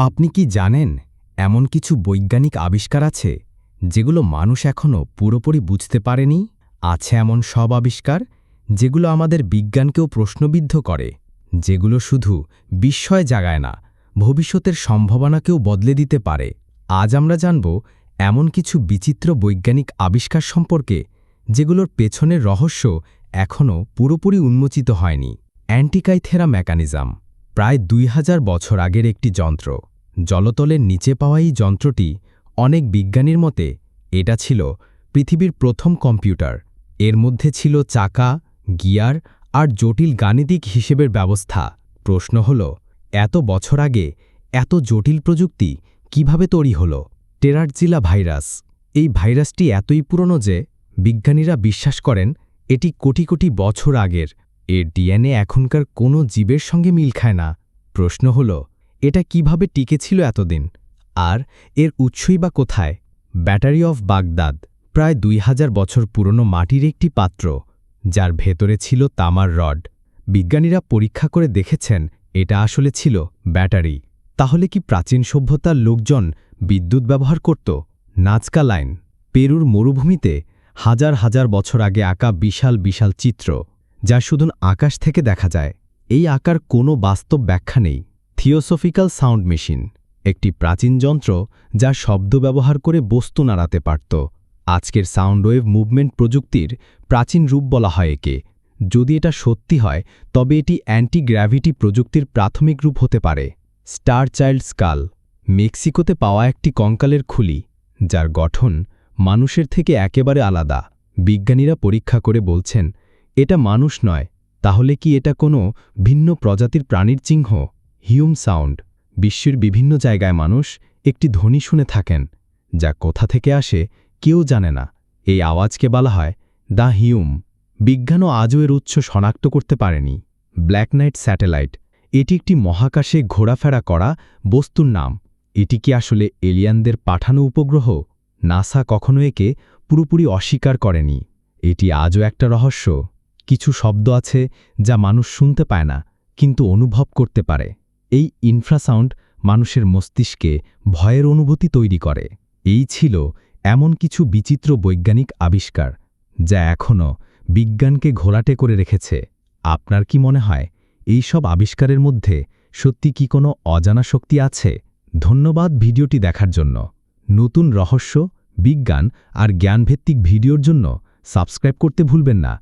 আপনি কি জানেন এমন কিছু বৈজ্ঞানিক আবিষ্কার আছে যেগুলো মানুষ এখনও পুরোপুরি বুঝতে পারেনি? আছে এমন সব আবিষ্কার যেগুলো আমাদের বিজ্ঞানকেও প্রশ্নবিদ্ধ করে, যেগুলো শুধু বিস্ময় জাগায় না, ভবিষ্যতের সম্ভাবনাকেও বদলে দিতে পারে। আজ আমরা জানব এমন কিছু বিচিত্র বৈজ্ঞানিক আবিষ্কার সম্পর্কে যেগুলোর পেছনের রহস্য এখনও পুরোপুরি উন্মোচিত হয়নি। অ্যান্টিকাইথেরা মেকানিজম, প্রায় দুই হাজার বছর আগের একটি যন্ত্র। জলতলের নিচে পাওয়া এই যন্ত্রটি অনেক বিজ্ঞানীর মতে এটা ছিল পৃথিবীর প্রথম কম্পিউটার। এর মধ্যে ছিল চাকা, গিয়ার আর জটিল গাণিতিক হিসেবের ব্যবস্থা। প্রশ্ন হল, এত বছর আগে এত জটিল প্রযুক্তি কীভাবে তৈরি হল? Terrorzilla virus. এই ভাইরাসটি এতই পুরনো যে বিজ্ঞানীরা বিশ্বাস করেন এটি কোটি কোটি বছর আগের। এর ডিএনএ এখনকার কোনো জীবের সঙ্গে মিল খায় না। প্রশ্ন হল এটা কীভাবে টিকেছিল এতদিন? আর এর উৎসই বা কোথায়? ব্যাটারি অফ বাগদাদ, প্রায় দুই হাজার বছর পুরনো মাটির একটি পাত্র, যার ভেতরে ছিল তামার রড। বিজ্ঞানীরা পরীক্ষা করে দেখেছেন এটা আসলে ছিল ব্যাটারি। তাহলে কি প্রাচীন সভ্যতার লোকজন বিদ্যুৎ ব্যবহার করত? নাচকা লাইন, পেরুর মরুভূমিতে হাজার হাজার বছর আগে আঁকা বিশাল বিশাল চিত্র, যা শুধু আকাশ থেকে দেখা যায়। এই আকার কোনো বাস্তব ব্যাখ্যা নেই। থিওসফিক্যাল সাউন্ড মেশিন, একটি প্রাচীন যন্ত্র যা শব্দ ব্যবহার করে বস্তু নাড়াতে পারত। আজকের সাউন্ড ওয়েভ মুভমেন্ট প্রযুক্তির প্রাচীন রূপ বলা হয় একে। যদি এটা সত্যি হয়, তবে এটি অ্যান্টি গ্র্যাভিটি প্রযুক্তির প্রাথমিক রূপ হতে পারে। স্টার চাইল্ড স্কাল, মেক্সিকোতে পাওয়া একটি কঙ্কালের খুলি, যার গঠন মানুষের থেকে একেবারে আলাদা। বিজ্ঞানীরা পরীক্ষা করে বলছেন, এটা মানুষ নয়, তাহলে কি এটা কোনো ভিন্ন প্রজাতির প্রাণীর চিহ্ন? হিউম সাউন্ড বিশ্বের বিভিন্ন জায়গায় মানুষ একটি ধ্বনি শুনে থাকেন, যা কোথা থেকে আসে কেউ জানে না। এই আওয়াজকে বলা হয় দ্য হিউম। বিজ্ঞানও আজও এর উৎস শনাক্ত করতে পারেনি। ব্ল্যাক নাইট স্যাটেলাইট, এটি একটি মহাকাশে ঘোরাফেরা করা বস্তুর নাম। এটি কি আসলে এলিয়ানদের পাঠানো উপগ্রহ? নাসা কখনো একে পুরোপুরি অস্বীকার করেনি। এটি আজও একটা রহস্য। কিছু শব্দ আছে যা মানুষ শুনতে পায় না, কিন্তু অনুভব করতে পারে। এই ইনফ্রাসাউন্ড মানুষের মস্তিষ্কে ভয়ের অনুভূতি তৈরি করে। এই ছিল এমন কিছু বিচিত্র বৈজ্ঞানিক আবিষ্কার যা এখনও বিজ্ঞানকে ঘোলাটে করে রেখেছে। আপনার কি মনে হয়, এই সব আবিষ্কারের মধ্যে সত্যি কি কোনো অজানা শক্তি আছে? ধন্যবাদ ভিডিওটি দেখার জন্য। নতুন রহস্য, বিজ্ঞান আর জ্ঞানভিত্তিক ভিডিওর জন্য সাবস্ক্রাইব করতে ভুলবেন না।